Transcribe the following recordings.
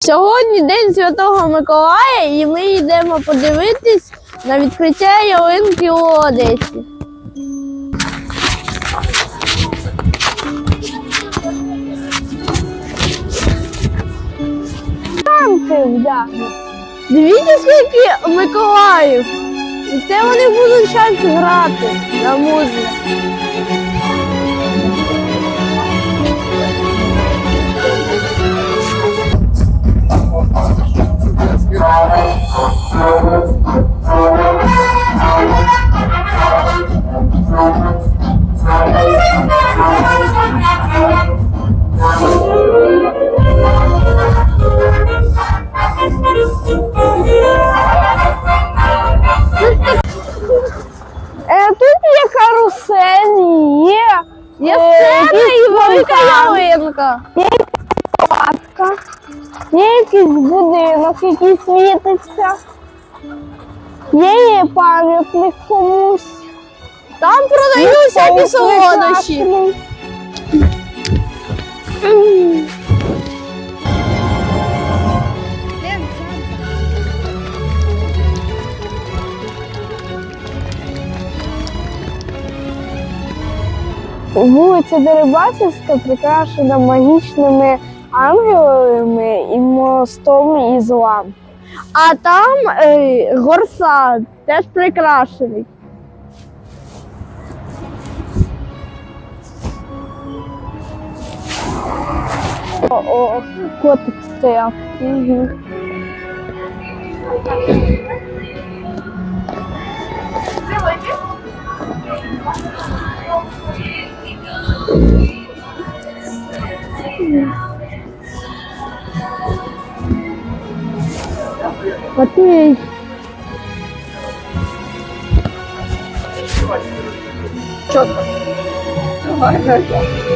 Сьогодні День Святого Миколая, і ми йдемо подивитись на відкриття ялинки у Одесі. Там ти вдягнеш. Дивіться, скільки Миколаїв. І це вони будуть зараз грати на музиці. Яблука. ялинка. Є палатка, є якийсь будинок, який світиться. Є пам'ятник комусь. Там продаються солодощі. Вулиця Дерибасівська прикрашена магічними ангелами і мостом із лам. А там е, горса теж прикрашений. О, о, котик стояв. 어때? 좋다. 좋아, 좋아.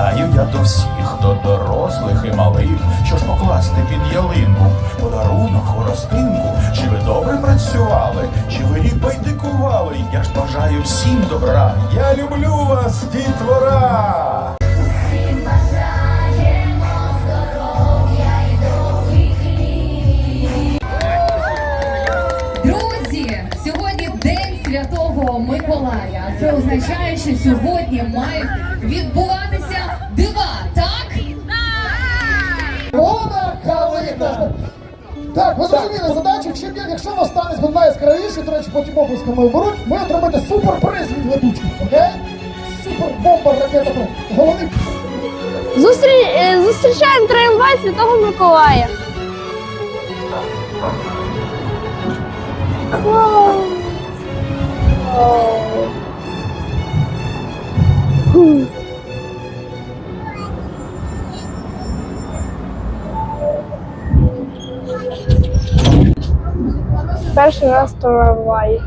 Завітаю я до всіх, до дорослих і малих, що ж покласти під ялинку, подарунок, хоростинку. Чи ви добре працювали, чи ви рік байдикували? Я ж бажаю всім добра. Я люблю вас, дітвора! Друзі, сьогодні День Святого Миколая. Це означає, що сьогодні мають відбуватися дива, так? Повна калина! Так, ви зрозуміли задачу, чим я, якщо вас стане одна яскравіше, до речі, потім облисками оберуть, ви отримаєте суперприз від ведучих, окей? Супербомба ракета. Головний Зустрі... е, Зустрічаємо трамвай Святого Миколая. Перший раз трамвай.